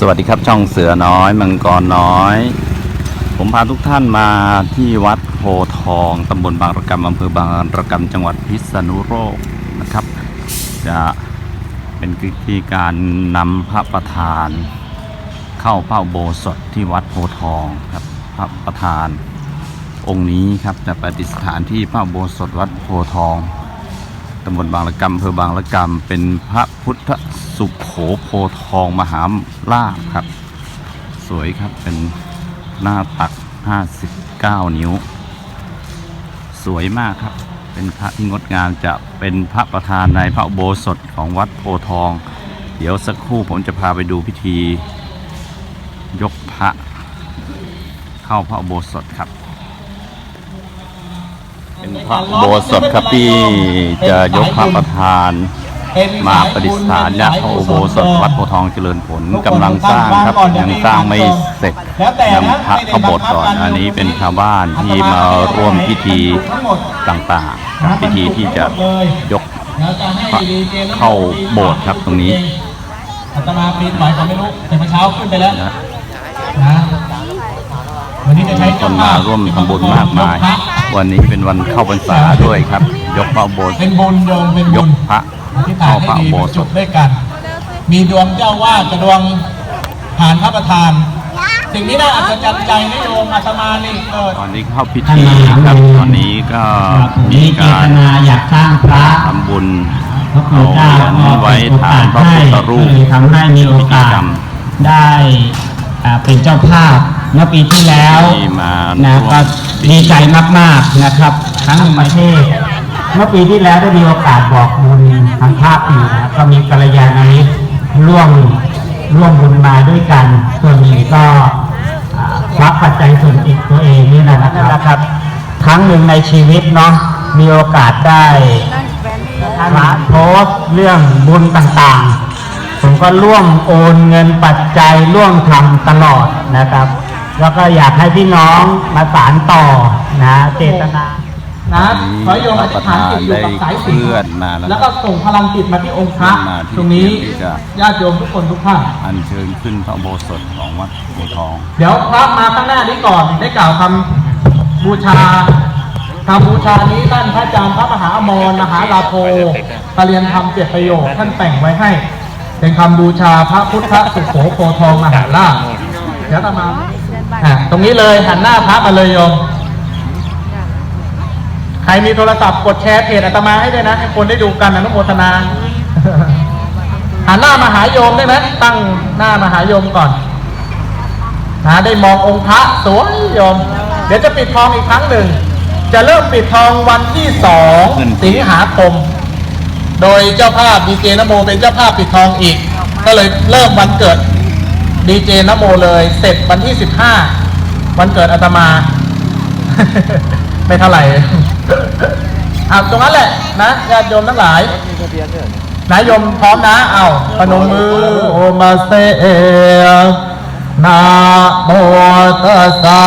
สวัสดีครับช่องเสือน้อยมังกรน้อย ผมพาทุกท่านมาที่วัดโพทองตำบลบางระกำอำเภอบางระกำจังหวัดพิษณุโลกนะครับ จะเป็นพิธีการนำพระประธาน เข้าเป้าโบสถที่วัดโพทองครับพระประธาน องค์นี้ครับจะประดิษฐานที่พระอุโบสถวัดโพทอง ตำบลบางละกำอำเภอบางละกำเป็นพระพุทธสุโขโพทองมหาลาภครับ สวยครับเป็นหน้าตัก 59 นิ้ว สวยมากครับ เป็นพระที่งดงามจะเป็นพระประธานในพระโบสถของวัดโพทอง เดี๋ยวสักครู่ผมจะพาไปดูพิธียกพระเข้าพระโบสถครับ พระอุโบสถครับที่จะยกพระประธานมาประดิษฐานณพระอุโบสถวัดโพธิ์ทองเจริญผลกำลังสร้างครับยังสร้างไม่เสร็จนำพระเข้าโบสถ์ก่อนอันนี้เป็นชาวบ้านที่มาร่วมพิธีต่างๆครับพิธีที่จะยกพระเข้าโบสถ์ครับตรงนี้อาตมาปีนไหวผมไม่รู้แต่เมื่อเช้าขึ้นไปแล้วนะนะวันนี้จะใช้คเจ้านมาภาพร่วมทำบุญมากมาย วันนี้เป็นวันเข้าพรรษาด้วยครับ ยกพระอุโบสถเป็นบุญโยมเป็นยบุกญพระอธิษฐาเข้านพให้ระดีอุโบเป็นสจุถดด้วยกัน มีดวงเจ้าวาดกับดวงผ่านพระประธาน สิ่งนี้น่าอัศจรรย์ใจนะโยมอาตมานี่เออตอนนี้เข้าพิธีครับตอนนี้ก็มีมีเจการตนาอยากสร้างพระทำบุญพระพุทเอาธเหรียญเจ้าไว้ฐานพระพุทธรูปให้ทำให้มีโอกาสพิธีกรรมได้อ่าเป็นเจ้าภาพ เมื่อปีที่แล้วที่มานะร่วม ก็ดีใจมากๆนะครับ ทั้งประเทศ เมื่อปีที่แล้วได้มีโอกาสบอกบุญทางภาคเหนือก็มีกัลยาณมิตรร่วมร่วมบุญมาด้วยกันส่วนหนึ่งก็อ่ารับปัจจัยส่วนอีกตัวเองนี่นะครับ ครั้งหนึ่งในชีวิตเนาะมีโอกาสได้ท่านโพสต์เรื่องบุญต่างๆ ผมก็ร่วมโอนเงินปัจจัยร่วมทำตลอดนะครับ แล้วก็อยากให้พี่น้องมาสารต่อนะเจตนานะขอให้โยมอธิษฐานจิตอยู่กับสายสิญเคลื่อนมาแล้วแล้วก็ส่งพลังจิตมาที่องค์พระมาที่ตรงนี้ที่จะญาติโยมทุกคนทุกท่านอัญเชิญขึ้นพระอุโบสถของวัดโพธิ์ทอง เดี๋ยวพระมาข้างหน้านี้ก่อนได้กล่าวคำบูชาคำบูชานี้ท่านพระอาจารย์พระมหาอมรมหาลาโภปรเรียนธรรมเจ็ดประโยคท่านแต่งไว้ให้ เป็นคำบูชาพระพุทธสุโขโพธิ์ทองมหาราชเดี๋ยวตามมา อะตรงนี้เลยหันหน้าพระมาเลยโยม ใครมีโทรศัพท์กดแชร์เพจอาตมาให้ด้วยนะ ให้คนได้ดูกันอนุโมทนาหันหน้ามาหาโยมได้ไหมตั้งหน้ามาหาโยมก่อนนะได้มององค์พระสวยโยม เดี๋ยวจะปิดทองอีกครั้งหนึ่ง จะเริ่มปิดทองวันที่สองขึ้นสิงหาคม โดยเจ้าภาพดีเจนโมเป็นเจ้าภาพปิดทองอีก ก็เลยเริ่มวันเกิด ดีเจนโมเลย เสร็จวันที่สิบห้าวันเกิดอาตมา ไม่เท่าไหร่เอาตรงนั้นแหละนะญาติโยมทั้งหลายนายโยมพร้อมนะ เอาพนมมือโอมาเซนะโมตัสสะ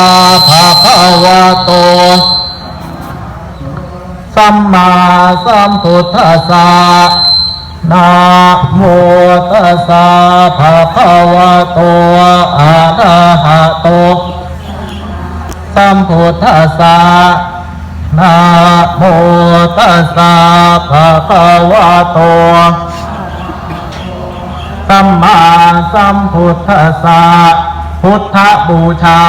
ภะคะวะโตสัมมาสัมพุทธัสสะ นะโมตัสสะภะคะวะโตอะระหะโตสัมพุทธัสสะนะโมตัสสะภะคะวะโตสัมมาสัมพุทธัสสะพุทธบูชา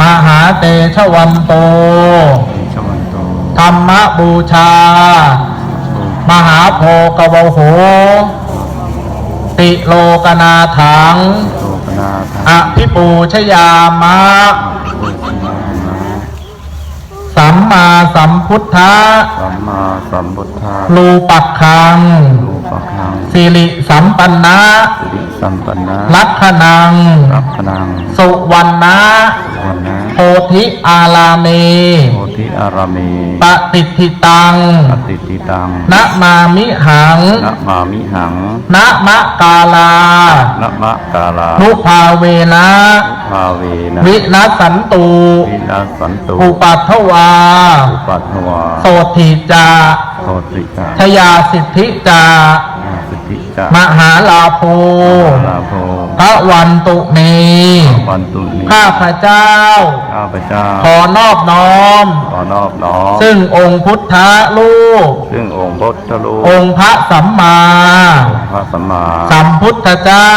มหาเตชะวันโตชวันโต ธรรมบูชา มหาโพกวโห ติโลกนาถังโตปนาทาอภิปูชยามะโตชินามาสัมมาสัมพุทธะสัมมาสัมพุทธาลูปักคังรูปะคัง สิริสัมปันนะสิริสัมปันนะลักขณังรัพนัง สุวรรณะวันนะโพธิอาลาเมโพธิอารามีปฏิทิตังปฏิทิตังนะมามิหังนะมามิหังนะมะกาลานะมะกาลานุภาเวนะภาเวนะวินัสสันตุวินาสันตุอุปัทวาอุปัตถวาโสถิจาโสติกาชยาสิทธิจา สิทธิจามหาลาโภลาโภพระวันตุเมวันตุนีข้าพระเจ้า ข้าพเจ้า ขอนอบน้อม ขอนอบน้อม ซึ่งองค์พุทธลูก ซึ่งองค์พุทธรูปองค์พระสัมมา พระสัมมา สัมพุทธเจ้า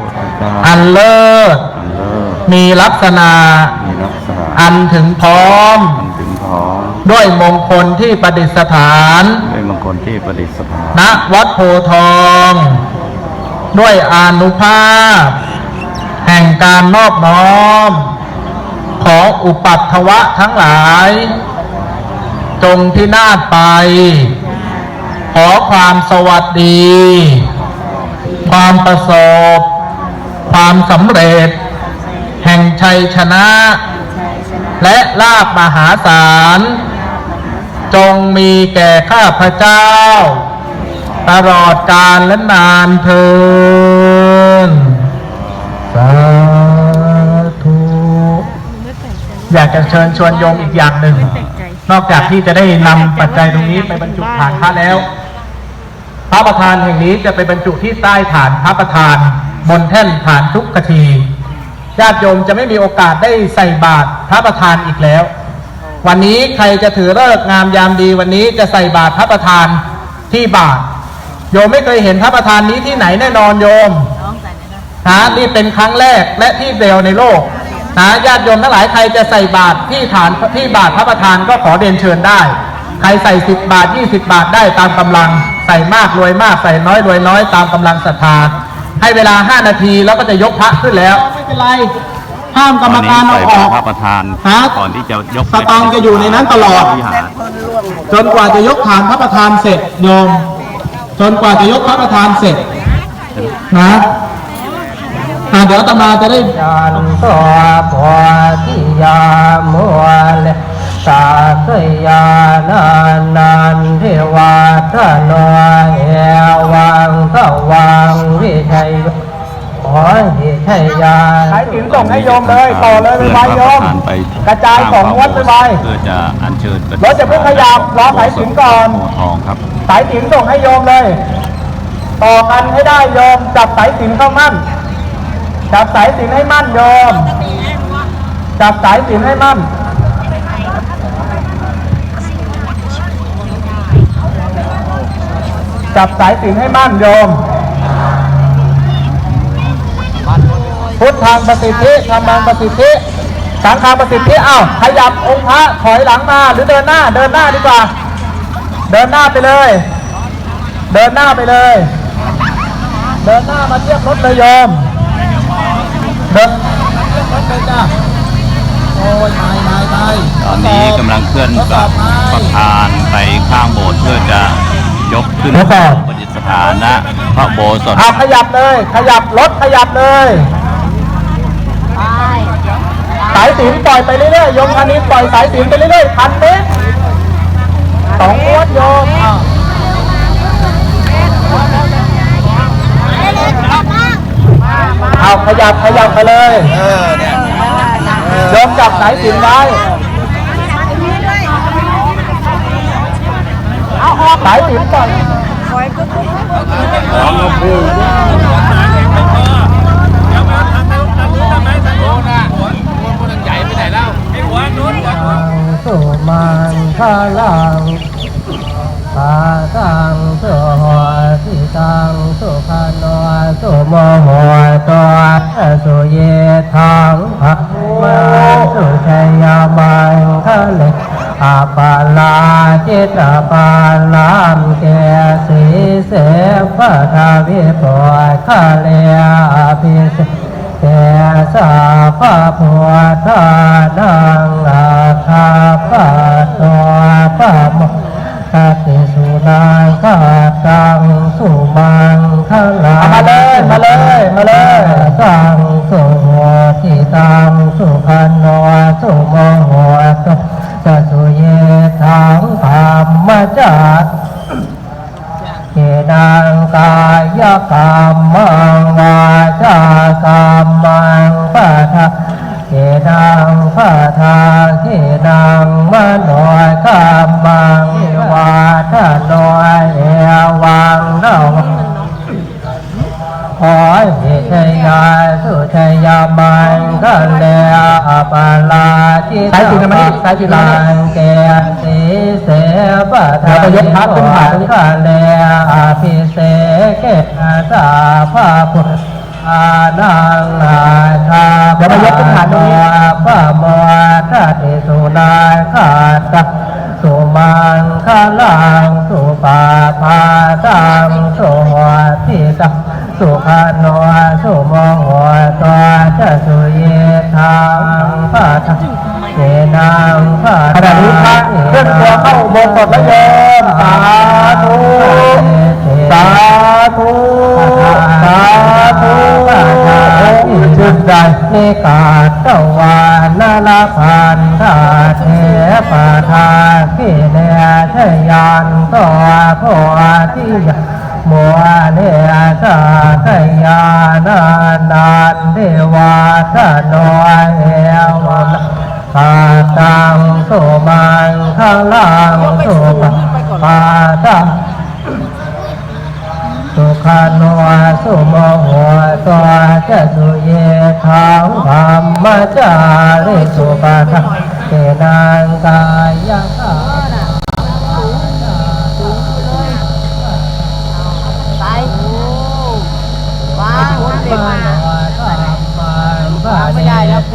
พุทธเจ้าอันเลิศอันเลิศ มีลักษณะมีลักษณะอันถึงพร้อมอันถึงพร้อม ด้วยมงคลที่ประดิษฐานด้วย มงคลที่ประดิษฐานณวัดโพทอง ด้วยอานุภาพ แห่งการนอบน้อม ของอุปัตถวะทั้งหลาย จงพินาศไป ขอความสวัสดี ความประสบ ความสำเร็จ แห่งชัยชนะ และลาบมหาศาล จงมีแก่ข้าพเจ้า ตลอดกาลและนานเทินสาธุอยากจะเชิญชวนโยมอีกอย่างหนึ่ง นอกจากที่จะได้นำปัจจัยตรงนี้ไปบรรจุฐานพระแล้ว พระประธานแห่งนี้จะไปบรรจุที่ใต้ฐานพระประธานบนแท่นฐานทุกขทีญาติโยมจะไม่มีโอกาสได้ใส่บาตรพระประธานอีกแล้ว วันนี้ใครจะถือเลิกษ์งามยามดีวันนี้จะใส่บาตรพระประธานที่บาตรโยมไม่เคยเห็นพระประธานนี้ที่ไหนแน่นอนโยมนะนี่เป็นครั้งแรกและที่เดียวในโลกนะญาติโยมทั้งหลายใครจะใส่บาตรที่ฐานที่บาตรพระประธานก็ขอเรียนเชิญได้ ใครใส่สิบบาทยี่สิบาทได้ตามกำลัง ใส่มากรวยมากใส่น้อยรวยน้อยตามกำลังศรัทธาให้เวลาห้านาทีแล้วก็จะยกพระขึ้นแล้วไม่เป็นไร ห้ามกรรมการเอาออกพระประธานฮะก่อนที่จะยกสตางค์จะอยู่ในนั้นตลอดวิหารจนกว่าจะยกฐานพระประธานเสร็จโยม จนกว่าจะยกพระประธานเสร็จนะอะเดี๋ยวอาตมาจะได้ยานตัวปวทิยามัวเลสาสยานานันเทวาทนอยเอวังทวังวิชัย ขอวิชัยยาใช้ถึงส่งให้โยมเลยต่อเลยไปไวโยมไปกระจายของวัดไปไวเพื่อจะอัญเชิญรถจะเพิ่งขยับรอสายสิญจน์ก่อนโพธิ์ทองครับสายสิญจนส่งให้โยมเลย ต่อกันให้ได้โยมจับสายสิญจนเข้ามั่นจับสายสิญจนให้มั่นโยมจับสายสิญจนให้มั่นจับสายสิญจนให้มั่นโยม พุทธังประสิทธิธรรมังประสิทธิ สังฆังประสิทธิอ้าวขยับองค์พระถอยหลังมาหรือเดินหน้าเดินหน้าดีกว่า เดินหน้าไปเลย เดินหน้าไปเลย เดินหน้ามาเทียบรถเลยโยมเดินเทียบรถเลยจ้าโอ้ยตายตายตายตอนนี้กำลังเคลื่อนทดสอบไม้ประธานไปข้างโบสถ์เพื่อจะยกขึ้นทดสอบประดิษฐานนะพระโบสถเอาขยับเลย ขยับรถขยับเลย สายสินปล่อยไปเรื่อยๆโยมคันนี้ปล่อยสายสินไปเรื่อยๆพันเมตรสองม้วนโยมอ้าวเอาขยับขยับไปเลยโยมจับสายสินไว้สายสินก่อน มันทาลังปาตังสุหัวทิตังสุขานวสุโมโหตัวสุเยทังภะมาสุชัยามังคะเลอาปาลาจิตาปาลามเกสีเสพะทาวิปวยคะเลอภิเส สาพะพัวทานังอาคาปะตัวปะมคาติสุนังคาตังสุมังคลามาเลยมาเลยมาเลยสังสุโหติตังสุขันโนสุโมโหตุสสุเยทังธรรมจัตเจนังกายกรรมังวาจากรรมัง ทาเกตังพาทาเกตังมโนกัมมังวาทโนเอวังนาขอหิทยาสุทยามันกันเลอาปาลาจิตาลังเกสีเสปะทายิทันกันเลอาภิเสกอาสาภาพุทธานังนาชาเดี๋ยวมายกขึ้นฐานตรงนี้ ปะโมทัติสุนาคาตะสุมังคลังสุปาพาตังสุหัวทิตังสุขโนสุโมโหตัวจะสุเยทังพาทังเจนังพาขณะนี้พระเคลื่อนตัวเข้าอุโบสถแล้วโยมสาธุ สาธุสาธุชื่นใจนิกาตวานาลพันธาเทปทาขิเนชยานตัวโพธิยามัวเนสาขยานานานเทวาทโนเอวันปาตังสุมังคลังสุปปาตัง สุขานุสุโมโหตัวจะสุเยทังธรรมจาริสุปะทังเกนังกายะตาไม่ได้แล้วเต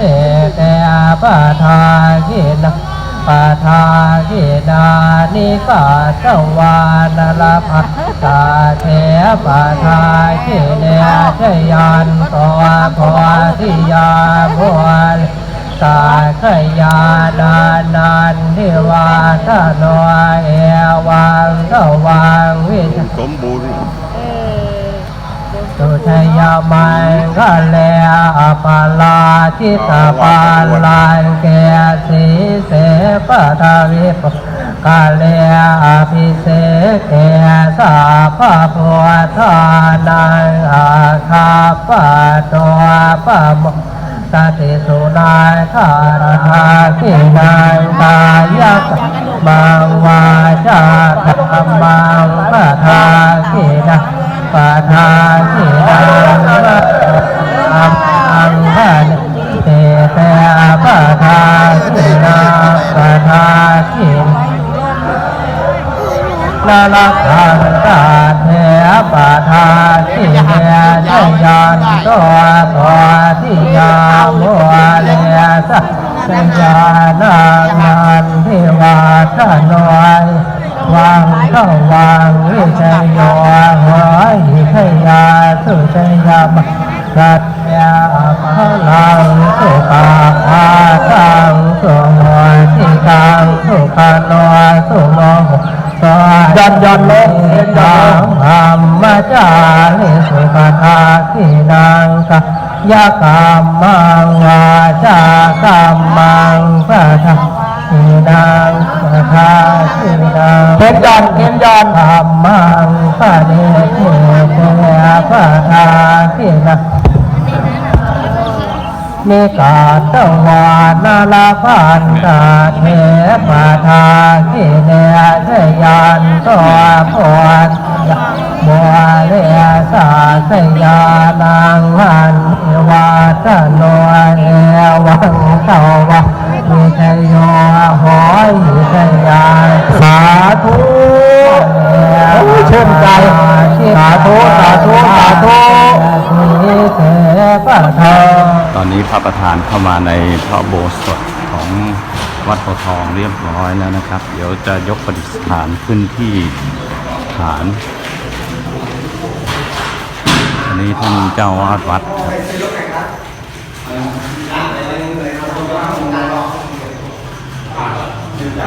เตอาปะทาขินะ ปทาขินานิกาตวานลภัตาเทปทาขิเนชยันตัวโพธิยาบัวตาขยานานานเทวาทโนเอวังทวังวิสมบูรณ์ สุชยามันกัลเลอปาลาจิตาปาลังเกสีเสปะทาวิปกาเลอภิเสเกสาภาพวทานังอาคาปะตัวปะโมสติสุนายคาราธาขินังกายะมังวาจาธรรมังปะทาขินัง ปาทาสิดังอัมอังหันเตเตปาทาสินาปาทาสินาลคันตาเทปาทาสิเนชยันตัวตัวทิยามัวเลสะสัญญานานันทิวาทนอย วังเข้าวังวิชัยโยหัวหิขยาสุชัยยามกัตยาพลังสุปาภาตังสุโมทิตังสุขโนสุโมโหสยันยันลงตังธรรมจาริสุปทาทินังกะยากรรมังวาจากรรมังพระทัทินัง พระทาทินังเข็นยันเข็นยันธรรมังปะเดเทเตปะทาทินะนิกาตวานาลาพันตาเทปะทาทิเนชยันตัวพรบัวเลสาสยานังหันวาตโนเอวังเตวะ วิชยโยหอยวิชยาสาธุชื่นใจสาธุสาธุสาธุตอนนี้พระประธานเข้ามาในพระโบสถของวัดโพธิ์ทองเรียบร้อยแล้วนะครับ เดี๋ยวจะยกประดิษฐานขึ้นที่ฐานอันนี้ท่านเจ้าวาดวัดครับ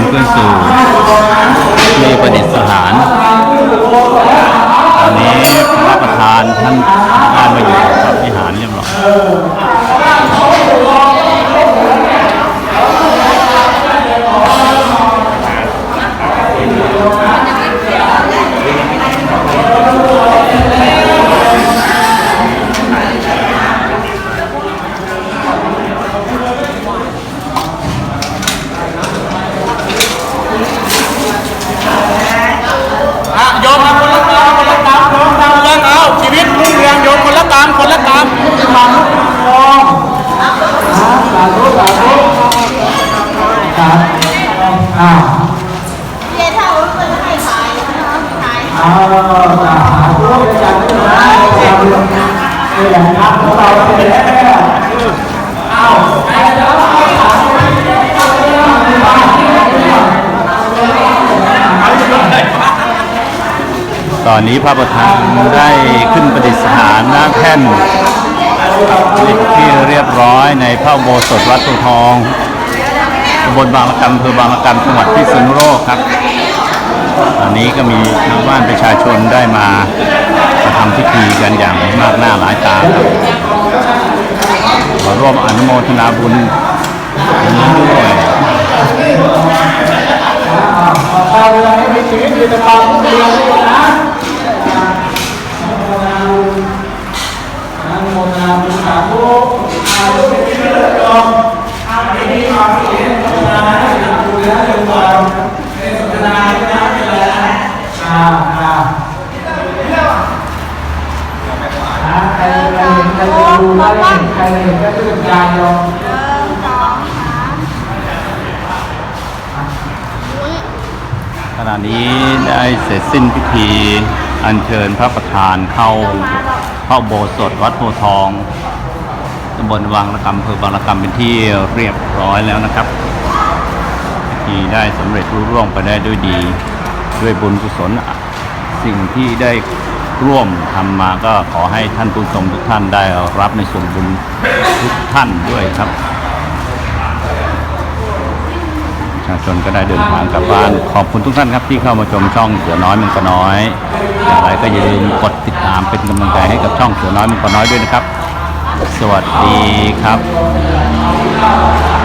นขึ้นสู่ที่ประดิษฐานตอนนี้พระประธานท่านได้มาอยู่พระวิหารเรียบร้อย เยถ้ารู้เป็นไทยถ้ารู้เป็นไทยอ้าวหาตอนนี้พระประธานได้ขึ้นประดิษฐานหน้าแท่นที่เรียบร้อยในพระโบสถวัดตุทองำบลบางระกำอำเภอบางระกำจังหวัดพิษณุโลกครับ ตอนนี้ก็มีชาวบ้านประชาชนได้มาทำพิธีกันอย่างมากหน้าหลายตาครับขอร่วมอนุโมทนาบุญนี้ด้วยอาเวลาให้มีชีวิตอยู่ในความรุ่งเรืองด้วยนะโมนาบุญสาธุสาธุเป็นที่เลิศยมอาไม่มีควาน ขณะนี้ได้เสร็จสิ้นพิธีอัญเชิญพระประธานเข้าพระอุโบสถวัดโพทองำบลบางระกำอำเภอบางระกำเป็นที่เรียบร้อยแล้วนะครับที่ได้สำเร็จรุ่ร่วงไปได้ด้วยดี ด้วยบุญกุศลสิ่งที่ได้ร่วมทำมาก็ขอให้ท่านผู้ชมทุกท่านได้รับในส่วนบุญทุกท่านด้วยครับประชาชนก็ได้เดินทางกลับบ้านขอบคุณทุกท่านครับที่เข้ามาชมช่องเสือน้อยมันก็น้อย อย่างไรก็อย่าลืมกดติดตามเป็นกำลังใจให้กับช่องเสือน้อยมันก็น้อยด้วยนะครับ สวัสดีครับ